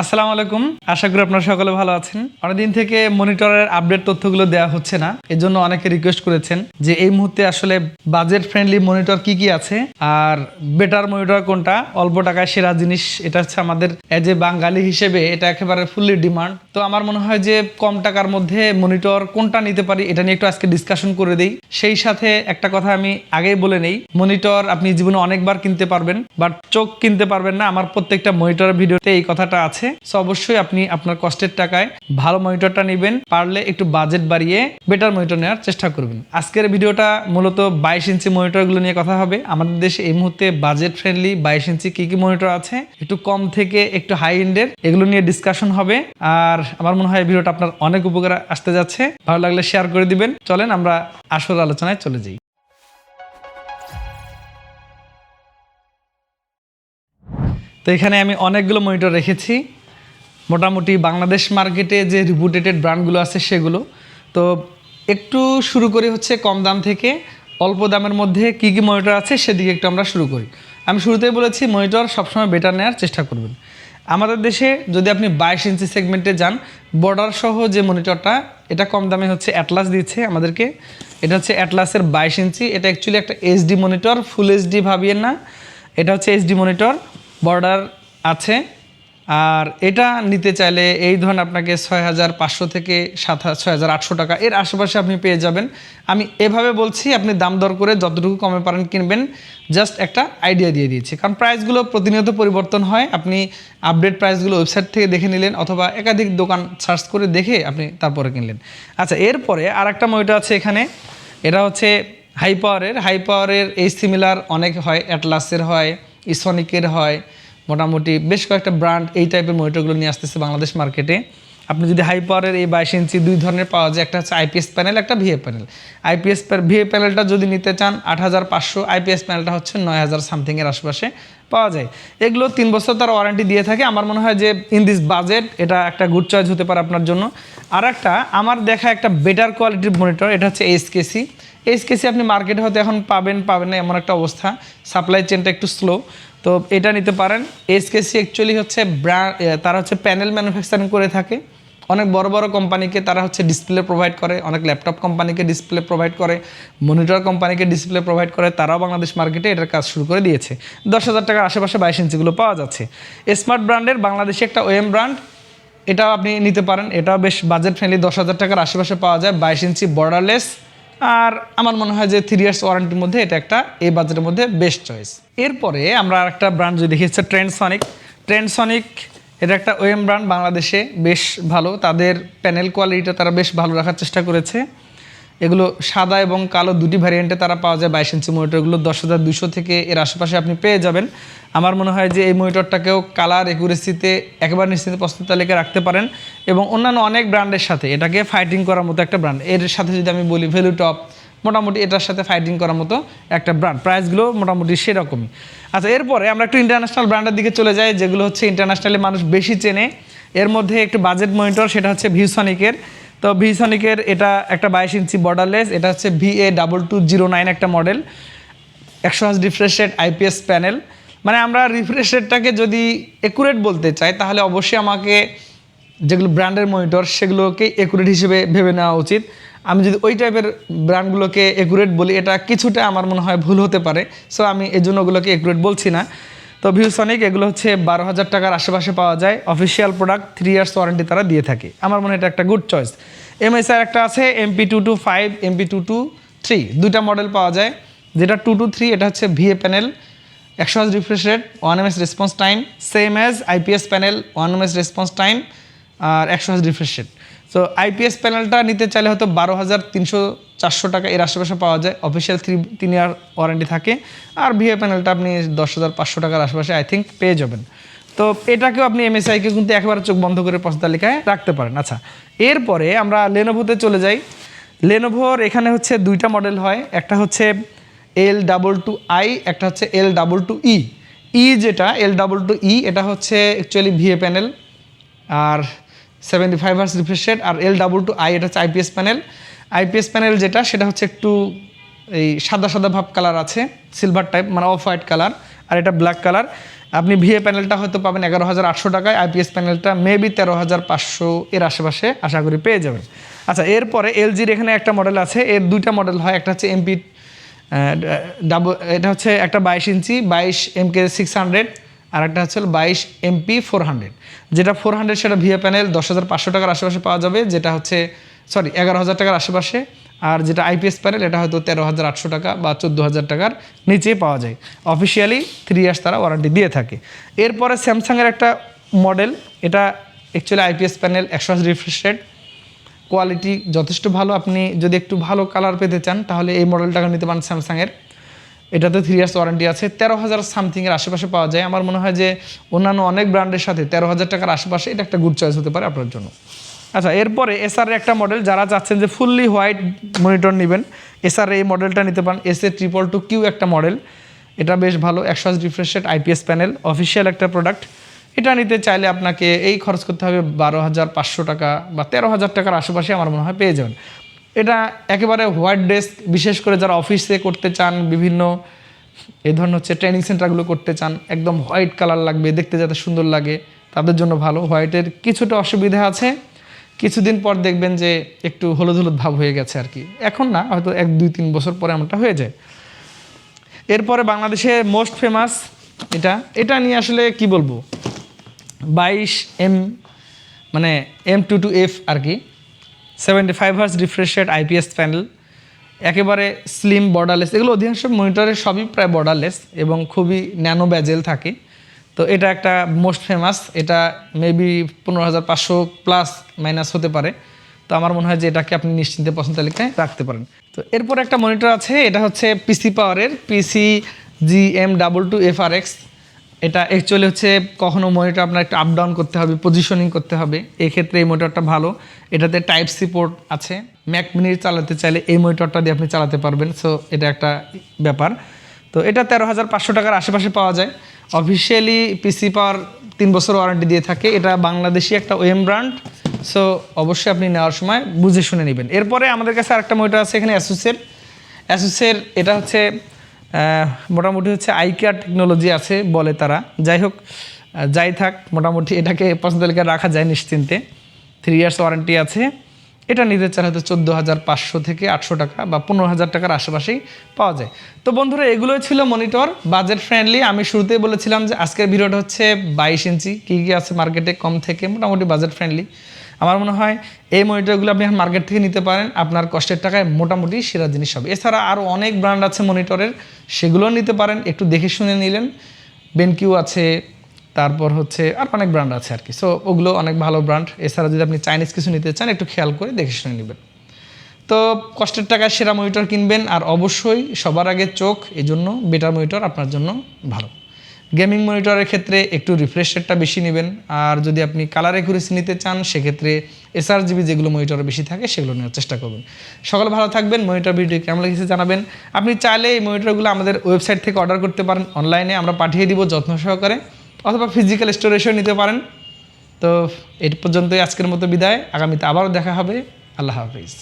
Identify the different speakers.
Speaker 1: আসসালামু আলাইকুম। আশা করি আপনারা সকলে ভালো আছেন। অনেকদিন থেকে মনিটরের আপডেট তথ্যগুলো দেওয়া হচ্ছে না। এজন্য অনেকে রিকোয়েস্ট করেছেন যে এই মুহূর্তে আসলে বাজেট ফ্রেন্ডলি মনিটর কি কি আছে? আর বেটার মনিটর কোনটা? অল্প টাকায় সেরা জিনিস এটা হচ্ছে আমাদের এজ এ বাঙালি হিসেবে এটা একেবারে ফুললি ডিমান্ড তো আমার মনে হয় যে কম টাকার মধ্যে মনিটর কোনটা নিতে পারি এটা নিয়ে একটু আজকে ডিসকাশন করে দেই। সেই সাথে একটা কথা আমি আগেই বলে নেই মনিটর আপনি জীবনে অনেকবার কিনতে পারবেন বাট চোখ কিনতে পারবেন না। আমার প্রত্যেকটা মনিটরের ভিডিওতে এই কথাটা আছে। সো অবশ্যই আপনি আপনার কষ্টের টাকায় ভালো মনিটরটা নেবেন, পারলে একটু বাজেট বাড়িয়ে বেটার মনিটর নেওয়ার চেষ্টা করবেন। আজকের ভিডিওটা মূলত বাইশ ইঞ্চি মনিটরগুলো নিয়ে কথা হবে। আমাদের দেশে এই মুহূর্তে বাজেট ফ্রেন্ডলি বাইশ ইঞ্চি কি কি মনিটর আছে, একটু কম থেকে একটু হাই এন্ডের এগুলো নিয়ে ডিসকাশন হবে। আর আমার মনে হয় ভিডিওটা আপনার অনেক উপকার আসতে যাচ্ছে। ভালো লাগলে শেয়ার করে দিবেন। চলেন আমরা আসল আলোচনায় চলে যাই। তো এখানে আমি অনেকগুলো মনিটর রেখেছি। মোটামুটি বাংলাদেশ মার্কেটে যে রিপুটেটেড ব্র্যান্ডগুলো আছে সেগুলো। তো একটু শুরু করি হচ্ছে কম দাম থেকে, অল্প দামের মধ্যে কী কী মনিটর আছে সেদিকে একটু আমরা শুরু করি। আমি শুরুতেই বলেছি মনিটর সবসময় বেটার নেওয়ার চেষ্টা করবেন। আমাদের দেশে যদি আপনি বাইশ ইঞ্চি সেগমেন্টে যান বর্ডার সহ যে মনিটরটা এটা কম দামে হচ্ছে অ্যাটলাস দিচ্ছে আমাদেরকে। এটা হচ্ছে অ্যাটলাসের বাইশ ইঞ্চি, এটা অ্যাকচুয়ালি একটা এইচডি মনিটর ফুল এইচডি ভাবিয়েন না। এটা হচ্ছে এইচডি মনিটর বর্ডার আছে। আর এটা নিতে চাইলে এই ধরনের আপনাকে ছয় হাজার পাঁচশো থেকে সাত ছয় হাজার আটশো টাকা। এর আশেপাশে আপনি পেয়ে যাবেন। আমি এভাবে বলছি, আপনি দাম দর করে যতটুকু কমে পারেন কিনবেন। জাস্ট একটা আইডিয়া দিয়ে দিয়েছি। কারণ প্রাইসগুলো প্রতিনিয়ত পরিবর্তন হয়। আপনি আপডেট প্রাইসগুলো ওয়েবসাইট থেকে দেখে নিলেন অথবা একাধিক দোকান সার্চ করে দেখে আপনি তারপরে কিনলেন। আচ্ছা এরপরে আর একটা মনিটর আছে এখানে। এটা হচ্ছে হাই পাওয়ারের হাই পাওয়ারের এই সিমিলার অনেক হয়। অ্যাটলাসের হয়। ইসনিকের হয়। মোটামুটি বেশ কয়েকটা ব্র্যান্ড এই টাইপের মনিটরগুলো নিয়ে আসতেছে বাংলাদেশ মার্কেটে আপনি যদি হাই পাওয়ারের এই বাইশ ইঞ্চি দুই ধরনের পাওয়া যায়, একটা হচ্ছে আইপিএস প্যানেল একটা ভিএ প্যানেল আইপিএস ভিএ প্যানেলটা যদি নিতে চান, আট হাজার পাঁচশো আইপিএস প্যানেলটা হচ্ছে নয় হাজার সামথিংয়ের আশেপাশে পাওয়া যায়। এগুলো তিন বছর তার ওয়ারেন্টি দিয়ে থাকে। আমার মনে হয় যে ইন দিস বাজেট এটা একটা গুড চয়েস হতে পারে আপনার জন্য। আর একটা আমার দেখা একটা বেটার কোয়ালিটির মনিটর এটা হচ্ছে এইচকেসি এইচকেসি আপনি মার্কেটে হয়তো এখন পাবেন পাবেন না, এমন একটা অবস্থা। সাপ্লাই চেনটা একটু স্লো। তো এটা নিতে পারেন। এইচকেসি অ্যাকচুয়ালি হচ্ছে ব্র্যান্ড তারা হচ্ছে প্যানেল ম্যানুফ্যাকচারিং করে থাকে। অনেক বড় বড় কোম্পানিকে তারা হচ্ছে ডিসপ্লে প্রোভাইড করে। অনেক ল্যাপটপ কোম্পানিকে ডিসপ্লে প্রোভাইড করে। মনিটর কোম্পানিকে ডিসপ্লে প্রোভাইড করে। তারাও বাংলাদেশ মার্কেটে এটার কাজ শুরু করে দিয়েছে। দশ হাজার টাকার আশেপাশে বাইশ ইঞ্চিগুলো পাওয়া যাচ্ছে। স্মার্ট ব্র্যান্ডের বাংলাদেশে একটা ওএম ব্র্যান্ড এটাও আপনি নিতে পারেন। এটাও বেশ বাজেট ফ্রেন্ডলি দশ হাজার টাকার আশেপাশে পাওয়া যায়। বাইশ ইঞ্চি বর্ডারলেস আর আমার মনে হয় যে থ্রি ইয়ার্স ওয়ারেন্টির মধ্যে এটা একটা এই বাজেটের মধ্যে বেস্ট চয়েস এরপরে আমরা আরেকটা ব্র্যান্ড যদি দেখি, হচ্ছে ট্রেন্ড সনিক ট্রেন্ড সনিক এটা একটা ওয়েম ব্র্যান্ড বাংলাদেশে বেশ ভালো। তাদের প্যানেল কোয়ালিটিটা তারা বেশ ভালো রাখার চেষ্টা করেছে। এগুলো সাদা এবং কালো দুটি ভ্যারিয়েন্টে তারা পাওয়া যায় বাইশ ইঞ্চি মনিটরগুলো দশ হাজার দুশো থেকে এর আশেপাশে আপনি পেয়ে যাবেন। আমার মনে হয় যে এই মনিটরটাকেও কালার একুরেসিতে একেবারে নিশ্চিত প্রস্তুত তালিকা রাখতে পারেন এবং অন্যান্য অনেক ব্র্যান্ডের সাথে, এটাকে ফাইটিং করার মতো একটা ব্র্যান্ড এর সাথে যদি আমি বলি ভ্যালু টপ মোটামুটি এটার সাথে ফাইটিং করার মতো একটা ব্র্যান্ড প্রাইসগুলো মোটামুটি সেরকমই। আচ্ছা এরপরে আমরা একটু ইন্টারন্যাশনাল ব্র্যান্ডের দিকে চলে যাই, যেগুলো হচ্ছে ইন্টারন্যাশনালি মানুষ বেশি চেনে। এর মধ্যে একটু বাজেট মনিটর সেটা হচ্ছে ভিউসনিকের তো ভিসনিকের এটা একটা বাইশ ইঞ্চি বর্ডারলেস এটা হচ্ছে V A double two zero nine একটা মডেল একশো হাজ রিফ্রেশ রেট আইপিএস প্যানেল মানে আমরা রিফ্রেশ রেটটাকে যদি একুরেট বলতে চাই, তাহলে অবশ্যই আমাকে যেগুলো ব্র্যান্ডের মনিটর সেগুলোকে একুরেট হিসেবে ভেবে নেওয়া উচিত। আমি যদি ওই টাইপের ব্র্যান্ডগুলোকে একুরেট বলি, এটা কিছুটা আমার মনে হয় ভুল হতে পারে। সো আমি এই জন্য ওগুলোকে একুরেট বলছি না। তো ভিউসনিক এগুলো হচ্ছে বারো হাজার টাকার আশেপাশে পাওয়া যায়। Official product three years warranty তারা দিয়ে থাকে। আমার মনে হয় এটা একটা গুড চয়েস এমএসআর একটা আছে MP two two five MP two two three দুইটা মডেল পাওয়া যায়। যেটা টু টু থ্রি এটা হচ্ছে ভিএ প্যানেল একশো হাজ refresh rate one MS response time same as IPS panel one MS response time আর একশো হাজ রিফ্রেশ রেট সো আইপিএস প্যানেলটা নিতে চাইলে হয়তো বারো হাজার তিনশো চারশো টাকা এর আশেপাশে পাওয়া যায়। অফিসিয়াল থ্রি তিন ইয়ার ওয়ারেন্টি থাকে। আর ভিএ প্যানেলটা আপনি দশ হাজার পাঁচশো টাকার আশেপাশে আই থিঙ্ক পেয়ে যাবেন। তো এটাকেও আপনি এমএসআইকে কিন্তু একেবারে চোখ বন্ধ করে পছন্দ তালিকায় রাখতে পারেন। আচ্ছা এরপরে আমরা লেনোভোতে চলে যাই। লেনোভোর এখানে হচ্ছে দুইটা মডেল হয়। একটা হচ্ছে এল ডাবল টু আই একটা হচ্ছে এল ডাবল টু ই ই যেটা এল ডাবল টু ই এটা হচ্ছে actually VA panel R seventy five hertz refresh rate R L double two I এটা হচ্ছে আইপিএস প্যানেল আইপিএস প্যানেল যেটা, সেটা হচ্ছে একটু এই সাদা সাদা ভাব কালার আছে সিলভার টাইপ মানে অফ হোয়াইট কালার আর এটা ব্ল্যাক কালার আপনি ভিএ প্যানেলটা হয়তো পাবেন এগারো হাজার আটশো টাকায় আইপিএস প্যানেলটা মেবি তেরো হাজার পাঁচশো এর আশেপাশে আশা করি পেয়ে যাবেন। আচ্ছা এরপরে এলজির এখানে একটা মডেল আছে, এর দুইটা মডেল হয়, একটা হচ্ছে এমপি ডাবল এটা হচ্ছে একটা বাইশ ইঞ্চি, বাইশ এমকে সিক্স হান্ড্রেড আর একটা হচ্ছে বাইশ এমপি ফোর হান্ড্রেড যেটা ফোর হান্ড্রেড সেটা ভিএ প্যানেল দশ হাজার পাঁচশো টাকার আশেপাশে পাওয়া যাবে, যেটা হচ্ছে সরি এগারো হাজার টাকার আশেপাশে। আর যেটা আইপিএস প্যানেল এটা হয়তো তেরো হাজার আটশো টাকা বা চোদ্দ হাজার টাকার নিচেই পাওয়া যায়। অফিসিয়ালি থ্রি ইয়ার্স তারা ওয়ারেন্টি দিয়ে থাকে। এরপরে স্যামসাংয়ের একটা মডেল এটা অ্যাকচুয়ালি আইপিএস প্যানেল একশো আশি রিফ্রেশ রেট কোয়ালিটি যথেষ্ট ভালো। আপনি যদি একটু ভালো কালার পেতে চান, তাহলে এই মডেলটাকে নিতে পারেন স্যামসাংয়ের এটাতে থ্রি ইয়ার্স ওয়ারেন্টি আছে, তেরো হাজার সামথিংয়ের আশেপাশে পাওয়া যায়। আমার মনে হয় যে অন্যান্য অনেক ব্র্যান্ডের সাথে তেরো হাজার টাকার আশেপাশে এটা একটা গুড চয়েস হতে পারে আপনার জন্য। আচ্ছা এরপরে এসআর একটা মডেল যারা চাচ্ছেন যে ফুললি হোয়াইট মনিটর নেবেন এসআর এই মডেলটা নিতে পারেন। S A triple two Q একটা মডেল এটা বেশ ভালো, একশো আশি refresh rate IPS panel official একটা প্রোডাক্ট এটা নিতে চাইলে আপনাকে এই খরচ করতে হবে বারো হাজার পাঁচশো টাকা বা তেরো হাজার টাকার আশেপাশে আমার মনে হয় পেয়ে যাবেন। এটা একেবারে হোয়াইট ডেস্ক বিশেষ করে যারা অফিসে করতে চান, বিভিন্ন এ ধরনের হচ্ছে ট্রেনিং সেন্টারগুলো করতে চান, একদম হোয়াইট কালার লাগবে, দেখতে যাতে সুন্দর লাগে, তাদের জন্য ভালো। হোয়াইটের কিছুটা অসুবিধা আছে, কিছুদিন পর দেখবেন যে একটু হলুদ হলুদ ভাব হয়ে গেছে আর কি। এখন না, হয়তো এক, দুই, তিন বছর পরে এমনটা হয়ে যায়। এরপরে বাংলাদেশে মোস্ট ফেমাস এটা এটা নিয়ে আসলে কি বলব? বাইশ এম মানে M two two F R কি। Seventy five hertz refresh rate IPS panel একেবারে স্লিম বর্ডারলেস এগুলো অধিকাংশ মনিটরের সবই প্রায় বর্ডারলেস এবং খুবই ন্যানো ব্যাজেল থাকে। তো এটা একটা মোস্ট ফেমাস এটা মেবি পনেরো হাজার পাঁচশো প্লাস মাইনাস হতে পারে। তো আমার মনে হয় যে এটাকে আপনি নিশ্চিন্তে পছন্দ তালিকায় রাখতে পারেন। তো এরপর একটা মনিটর আছে, এটা হচ্ছে পিসি পাওয়ারের PC G M double two F R X এটা অ্যাকচুয়ালি হচ্ছে কখনো মনিটর আপনার একটু আপ ডাউন করতে হবে পজিশনিং করতে হবে। এই ক্ষেত্রে এই মনিটরটা ভালো। এটাতে টাইপ সি পোর্ট আছে। ম্যাক মিনি চালাতে চাইলে এই মনিটরটা দিয়ে আপনি চালাতে পারবেন। সো এটা একটা ব্যাপার। তো এটা তেরো হাজার পাঁচশো টাকার আশেপাশে পাওয়া যায়। অফিসিয়ালি পিসি পাওয়ার তিন বছর ওয়ারেন্টি দিয়ে থাকে। এটা বাংলাদেশি একটা ওয়েম ব্র্যান্ড সো অবশ্যই আপনি নেওয়ার সময় বুঝে শুনে নেবেন। এরপরে আমাদের কাছে আরেকটা মনিটর আছে এখানে অ্যাসুসের অ্যাসুসের এটা হচ্ছে মোটামুটি হচ্ছে আইকেয়ার টেকনোলজি আছে বলে তারা। যাই হোক যাই থাক, মোটামুটি এটাকে পছন্দ তালিকায় রাখা যায় নিশ্চিন্তে। থ্রি ইয়ার্স ওয়ারেন্টি আছে। এটা নিতে চান হয়তো চোদ্দ হাজার পাঁচশো থেকে আটশো টাকা বা পনেরো হাজার টাকার আশেপাশেই পাওয়া যায়। তো বন্ধুরা, এগুলোই ছিল মনিটর বাজেট ফ্রেন্ডলি আমি শুরুতেই বলেছিলাম যে আজকের ভিডিওটা হচ্ছে বাইশ ইঞ্চি। কী কী আছে মার্কেটে কম থেকে মোটামুটি বাজেট ফ্রেন্ডলি আমার মনে হয় এই মনিটরগুলো আপনি মার্কেট থেকে নিতে পারেন, আপনার কষ্টের টাকায় মোটামুটি সেরা জিনিস হবে। এছাড়া আরও অনেক ব্র্যান্ড আছে মনিটরের, সেগুলোও নিতে পারেন, একটু দেখে শুনে নিলেন। বেনকিউ আছে, তারপর হচ্ছে আর অনেক ব্র্যান্ড আছে আর কি। সো ওগুলো অনেক ভালো ব্র্যান্ড এছাড়া যদি আপনি চাইনিজ কিছু নিতে চান, একটু খেয়াল করে দেখে শুনে নেবেন। তো, কষ্টের টাকায় সেরা মনিটর কিনবেন, আর অবশ্যই সবার আগে চোখ, এজন্য বেটার মনিটর আপনার জন্য ভালো। গেমিং মনিটরের ক্ষেত্রে একটু রিফ্রেশ রেটটা বেশি নেবেন। আর যদি আপনি কালার একুরেসি নিতে চান, সেক্ষেত্রে এসআর জিবি যেগুলো মনিটরে বেশি থাকে, সেগুলো নেওয়ার চেষ্টা করবেন। সকলে ভালো থাকবেন মনিটর ভিডিও কেমন লেগেছে জানাবেন। আপনি চাইলে এই মনিটরগুলো আমাদের ওয়েবসাইট থেকে অর্ডার করতে পারেন। অনলাইনে আমরা পাঠিয়ে দিব যত্ন সহকারে, অথবা ফিজিক্যাল স্টোরেজও নিতে পারেন। তো এই পর্যন্তই আজকের মতো বিদায়। আগামীতে আবারও দেখা হবে। আল্লাহ হাফিজ।